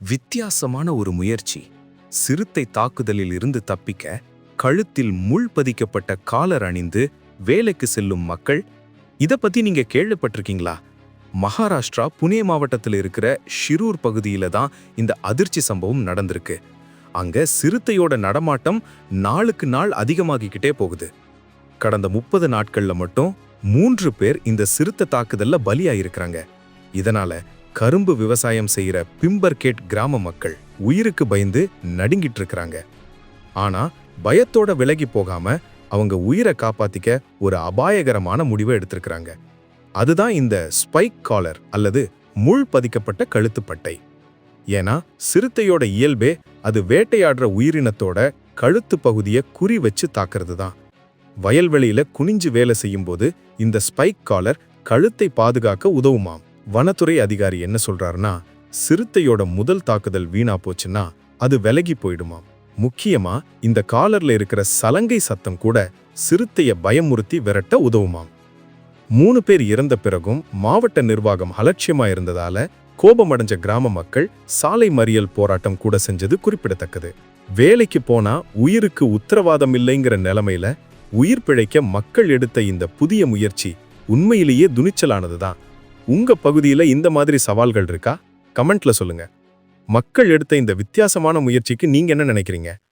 வித்தியாசமான ஒரு முயற்சி. சிறுத்தை தாக்குதலில் இருந்து தப்பிக்க கழுத்தில் முள் பதிக்கப்பட்ட காலர் அணிந்து வேலைக்கு செல்லும் மக்கள் இத பத்தி நீங்க கேள்விப்பட்டிருக்கீங்களா? மகாராஷ்டிரா புனே மாவட்டத்தில் இருக்கிற ஷிரூர் பகுதியில தான் இந்த அதிர்ச்சி சம்பவம் நடந்திருக்கு. அங்க சிறுத்தையோட நடமாட்டம் நாளுக்கு நாள் அதிகமாகிக்கிட்டே போகுது. கடந்த முப்பது நாட்கள்ல மட்டும் மூன்று பேர் இந்த சிறுத்தை தாக்குதல்ல பலியாயிருக்கிறாங்க. இதனால கரும்பு விவசாயம் செய்யற பிம்பர்கேட் கிராம மக்கள் உயிருக்கு பயந்து நடுங்கிட்டு இருக்கிறாங்க ஆனா பயத்தோட விலகி போகாம அவங்க உயிரை காப்பாத்திக்க ஒரு அபாயகரமான முடிவை எடுத்திருக்கிறாங்க. அதுதான் இந்த ஸ்பைக் காலர் அல்லது முள் பதிக்கப்பட்ட கழுத்துப்பட்டை ஏன்னா சிறுத்தையோட இயல்பே அது வேட்டையாடுற உயிரினத்தோட கழுத்து பகுதியை குறி வச்சு தாக்குறது தான் வயல்வெளியில குனிஞ்சு வேலை செய்யும்போது இந்த ஸ்பைக் காலர் கழுத்தை பாதுகாக்க உதவுமாம். வனத்துறை அதிகாரி என்ன சொல்றாருன்னா சிறுத்தையோட முதல் தாக்குதல் வீணா போச்சுன்னா அது விலகி போயிடுமாம். முக்கியமா இந்த காலர்ல இருக்கிற சலங்கை சத்தம் கூட சிறுத்தைய பயமுறுத்தி விரட்ட உதவுமாம். மூணு பேர் இறந்த பிறகும் மாவட்ட நிர்வாகம் அலட்சியமா இருந்ததால கோபமடைஞ்ச கிராம மக்கள் சாலை மறியல் போராட்டம் கூட செஞ்சது குறிப்பிடத்தக்கது. வேலைக்கு போனா உயிருக்கு உத்தரவாதம் இல்லைங்கிற நிலைமையில உயிர் பிழைக்க மக்கள் எடுத்த இந்த புதிய முயற்சி உண்மையிலேயே துணிச்சலானதுதான். உங்க பகுதியில இந்த மாதிரி சவால்கள் இருக்கா? கமெண்ட்ல சொல்லுங்க. மக்கள் எடுத்த இந்த வித்தியாசமான முயற்சிக்கு நீங்க என்ன நினைக்கிறீங்க?